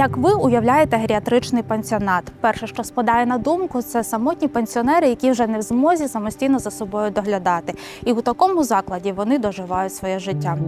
Як ви уявляєте геріатричний пансіонат? Перше, що спадає на думку, це самотні пенсіонери, які вже не в змозі самостійно за собою доглядати. І у такому закладі вони доживають своє життя.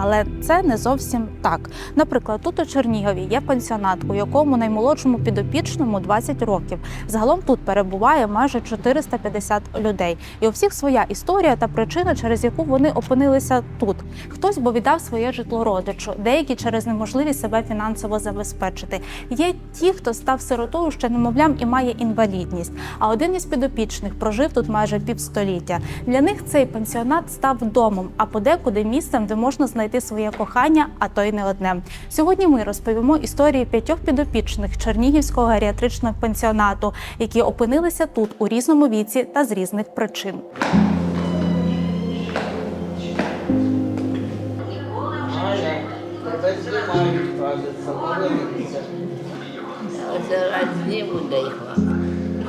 Але це не зовсім так. Наприклад, тут у Чернігові є пансіонат, у якому наймолодшому підопічному 20 років. Загалом тут перебуває майже 450 людей. І у всіх своя історія та причина, через яку вони опинилися тут. Хтось бо віддав своє житло родичу, деякі через неможливість себе фінансово забезпечити. Є ті, хто став сиротою ще немовлям і має інвалідність. А один із підопічних прожив тут майже півстоліття. Для них цей пансіонат став домом, а подекуди місцем, де можна знайти своє кохання, а то й не одне. Сьогодні ми розповімо історії п'ятьох підопічних Чернігівського геріатричного пансіонату, які опинилися тут у різному віці та з різних причин.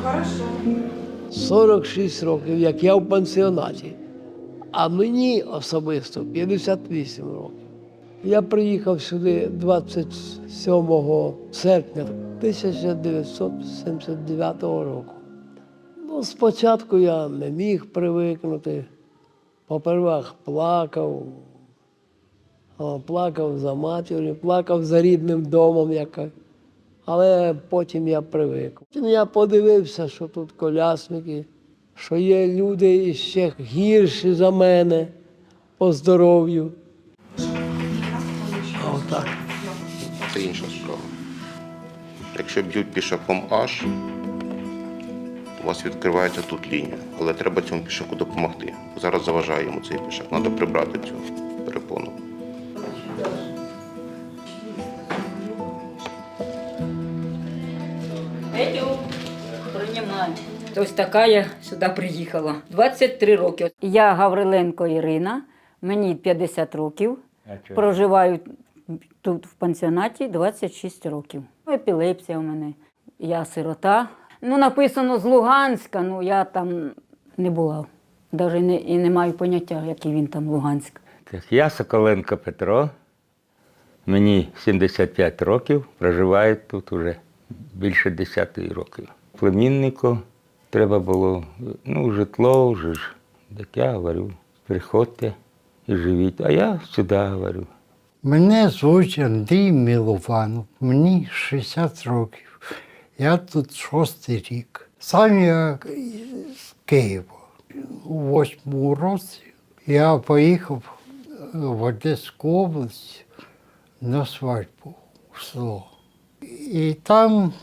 Вас. 46 років, як я в пансіонаті, а мені особисто 58 років. Я приїхав сюди 27 серпня 1979 року. Ну, спочатку я не міг привикнути. Попервах плакав, плакав за матір'ю, плакав за рідним домом, яка. Але потім я привик. Я подивився, що тут колясники, що є люди ще гірші за мене по здоров'ю. А отак. Це інша справа. Якщо б'ють пішаком аж, у вас відкривається тут лінія. Але треба цьому пішаку допомогти. Зараз заважає йому цей пішак. Треба прибрати цю перепону. Ось така я сюди приїхала. 23 роки. Я Гавриленко Ірина, мені 50 років. Проживаю тут в пансіонаті 26 років. Епілепсія у мене. Я сирота. Ну, написано з Луганська, ну я там не була. Навіть не, і не маю поняття, який він там Луганськ. Так, я Соколенко Петро, мені 75 років, проживаю тут уже більше 10 років. Племіннику треба було ну, житло, вже ж. Так я говорю, приходьте і живіть. А я сюди говорю. Мене звуть Андрій Мілованов, мені 60 років. Я тут шостий рік. Сам я з Києва. У восьмому році я поїхав в Одеську область на свадьбу в село. І там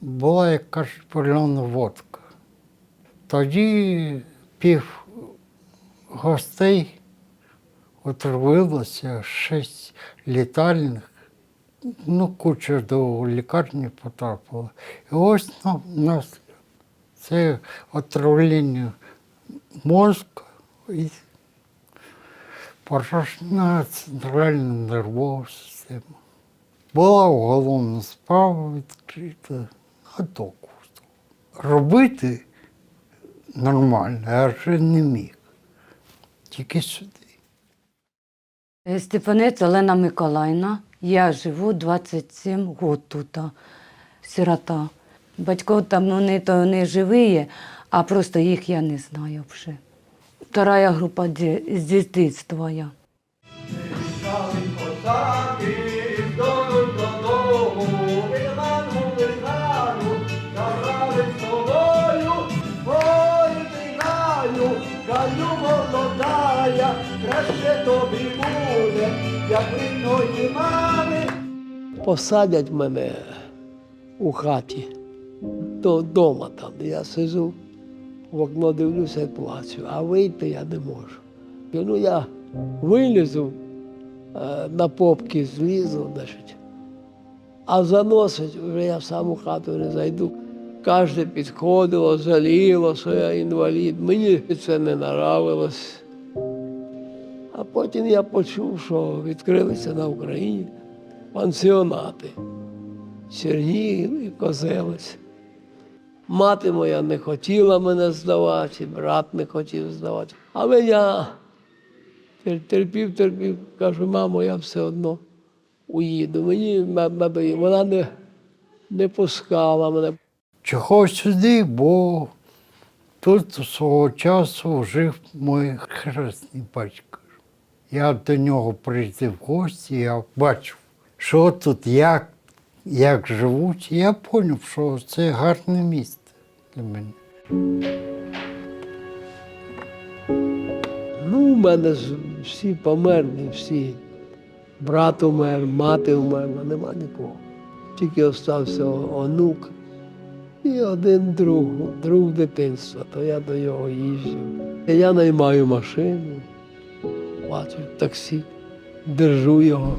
була, як кажуть, польона водка. Тоді пів гостей отравилося, шість літальних, ну, куча до лікарні потрапила. І ось на, нас це отравлення мозку і порожна центральна нервова система. Була уголовна справа відкрита, а толку. Робити нормально я вже не міг. Тільки сюди. Е, Степанець Олена Миколаївна. Я живу 27 років тут, сирота. Батько там вони то не живі, а просто їх я не знаю вже. Вторая група з дитинства я. Посадять мене у хаті до дома там, де я сижу, в окно дивлюся і а вийти я не можу. Ну я вилізу е, на попки, злізу, значить, а заносить, вже я в саму хату не зайду. Кожне підходило, жаліло, що я інвалід. Мені це не нравилось. А потім я почув, що відкрилися на Україні пансіонати. Чернігів і Козелець. Мати моя не хотіла мене здавати, брат не хотів здавати. Але я терпів, терпів, кажу, мамо, я все одно уїду. Мені вона не, не пускала мене. Чого сюди, бо тут свого часу жив мій хресний батько. Я до нього прийшов в гості, я бачив, що тут, як, як живуть. Я зрозумів, що це гарне місце для мене. Ну, у мене ж всі померли, всі. Брат умер, мати умерла, нема нікого. Тільки остався онук і один друг, друг дитинства, то я до його їжджу. Я наймаю машину, плачу таксі, держу його.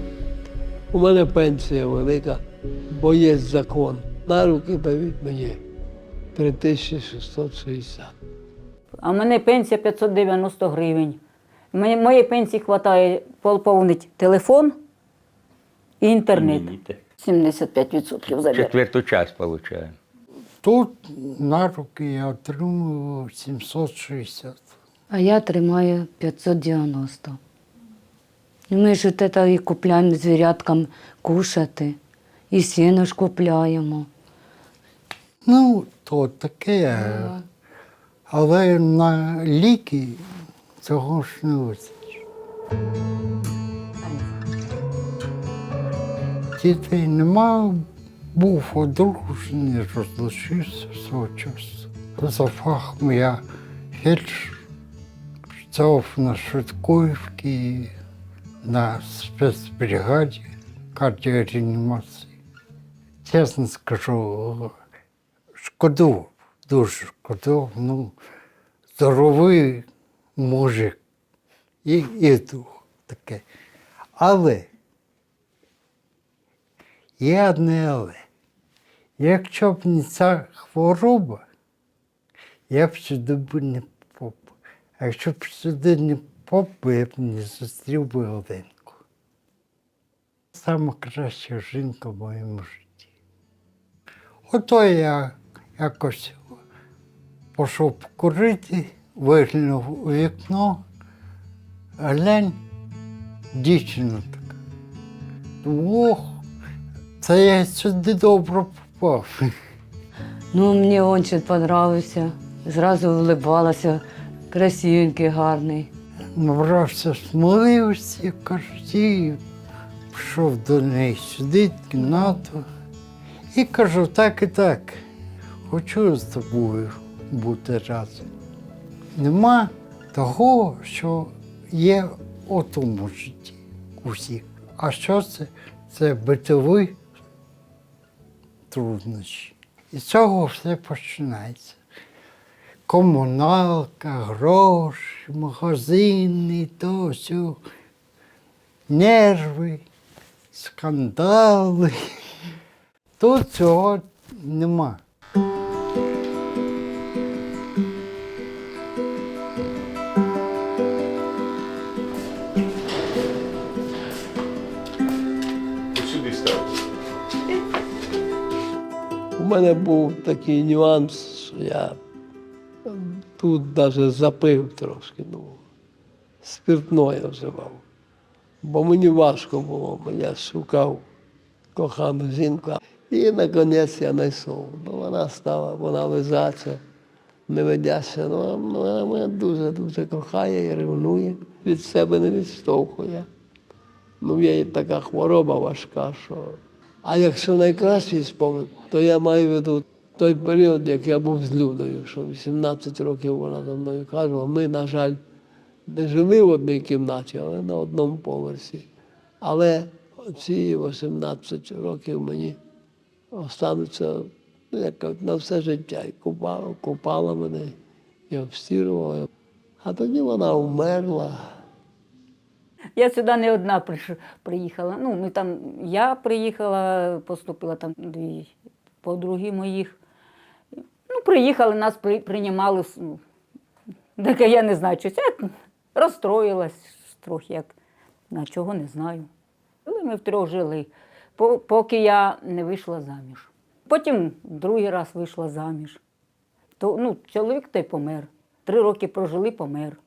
У мене пенсія велика, бо є закон. На руки дають мені 3660. А в мене пенсія 590 гривень. Мені- Моєї пенсії вистачає поповнити телефон і інтернет. 75% забір. Четверту часть получаємо. Тут на руки я отримую 760. А я тримаю 590. Ми ж от це і купляємо звіряткам кушати, і сіно ж купляємо. Ну, то таке. Але на ліки цього ж не вистачить. Дітей нема, був одружений, розлучився свого часу. За фахом я фельдшер, працював на швидкоївці, на спецбригаді кардіореанімації. Чесно скажу, шкодував, дуже шкодував. Ну, здоровий мужик і, і дух таке. Але є одне але. Якщо б не ця хвороба, я б сюди не. А якщо б сюди не б не зустрів би Оленку. Сама краща жінка в моєму житті. Ото я якось пішов покурити, виглянув у вікно, глянь, дівчина така. Ох, це я сюди добре попав. Ну, мені дуже подобався. Зразу вливалася, красивенький, гарний. Набрався сміливості, кажуть, пішов до неї сюди, в кімнату. І кажу, так і так, хочу з тобою бути разом. Нема того, що є у тому житті усіх. А що це? Це битові труднощі. І з цього все починається. Комуналка, гроші, магазини, то сьо, нерви, скандали. Тут цього нема. У мене був такий нюанс, що я тут навіть запив трошки, ну, спиртное вживав. Бо мені важко було, бо я шукав кохану жінку. І наконець я знайшов. Ну, вона стала, вона лежача, невидяща. Ну, вона мене дуже-дуже кохає і ревнує, від себе не відштовхує. Ну, в її така хвороба важка, що. А якщо найкращий спомин, то я маю в виду той період, як я був з Людою, що 18 років вона за мною кажила. Ми, на жаль, не жили в одній кімнаті, але на одному поверсі. Але ці 18 років мені остануться ну, як на все життя. І купала, купала мене, і обстірувала. А тоді вона вмерла. Я сюди не одна приїхала. Ну, ми там, я приїхала, поступила там дві подруги моїх. Приїхали, нас при, приймали. Таке я не знаю, щось. Я розстроїлась трохи, як на чого не знаю. Але ми втрьох жили, поки я не вийшла заміж. Потім другий раз вийшла заміж. То, ну, чоловік той помер. Три роки прожили, помер.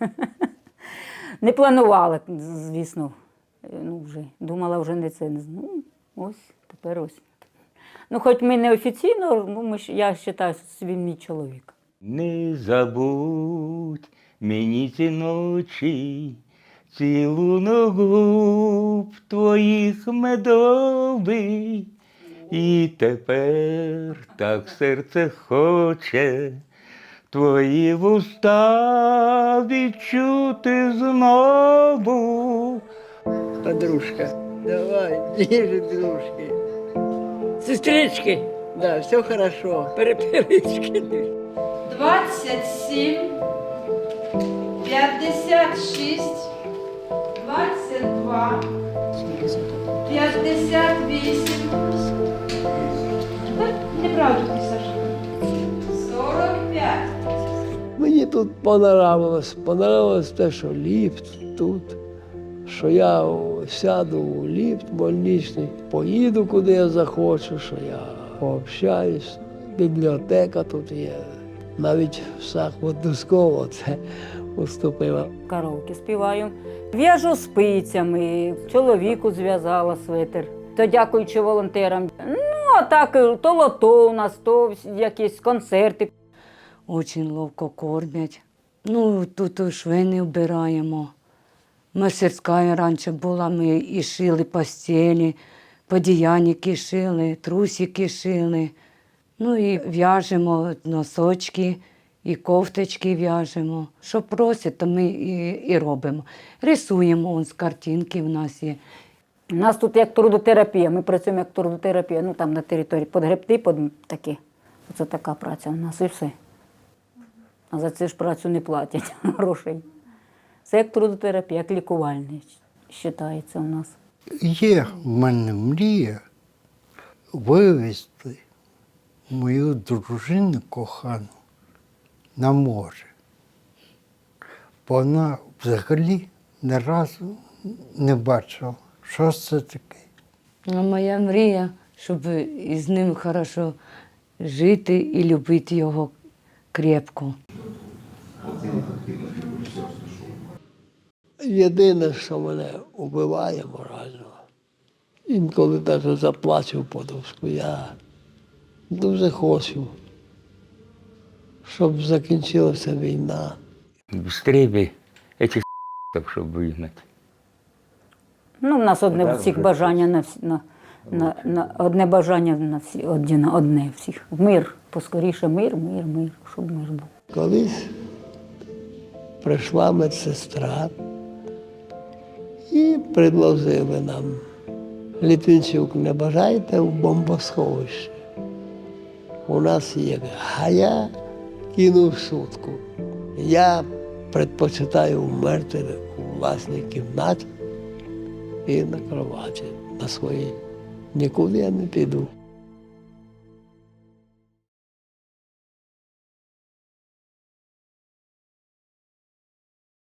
Не планувала, звісно. Е, Ну, вже. Думала, вже не це. не Ну, ось, тепер ось. Ну, хоч ми не офіційно, ну, ми, я вважаю, що він мій чоловік. Не забудь мені ці ночі, цілу ногу твоїх медовий. І тепер так серце хоче твої вуста відчути знову. Подружка, давай, ниже дружки. Сестрички, Да, все хорошо. перепелички. 27, 56, 22, 58. Неправду писаш. 45. Мені тут понравилось. Понравилось те, що ліфт тут, що я сяду у ліфт больничний, поїду куди я захочу, що я пообщаюсь. Бібліотека тут є. Навіть в Сахмодусково це уступила. Караоке співаю. В'яжу спицями, чоловіку зв'язала светр. То дякуючи волонтерам. Ну, а так, то лото у нас, то якісь концерти. Очень ловко кормять. Ну, тут швини вбираємо. Мастерська раніше була, ми і шили постелі, подіянники шили, трусики шили. Ну і в'яжемо носочки, і кофточки в'яжемо. Що просять, то ми і, і робимо. Рисуємо, он з картинки в нас є. У нас тут як трудотерапія, ми працюємо як трудотерапія, ну там на території подгребти, под такі. Оце така праця у нас і все. А за цю ж працю не платять грошей. Це як трудотерапія, як лікувальний вважається у нас. Є в мене мрія вивезти мою дружину кохану на море. Бо вона взагалі ні разу не бачила, що це таке. А моя мрія, щоб із ним хорошо жити і любити його крепко. Єдине, що мене вбиває морально, інколи навіть заплачу в подушку. Я дуже хочу, щоб закінчилася війна. Быстрее этих щоб вигнати. Ну, в нас одне Так, всіх бажання на всі, на, на, на, одне бажання на всі, одне, одне всіх. Мир, поскоріше мир, мир, мир, щоб мир був. Колись прийшла медсестра предложили нам, Літвінчук, не бажаєте в бомбосховище? У нас є. А я кинув шутку. Я предпочитаю вмерти у власній кімнаті і на кроваті на своїй. Нікуди я не піду.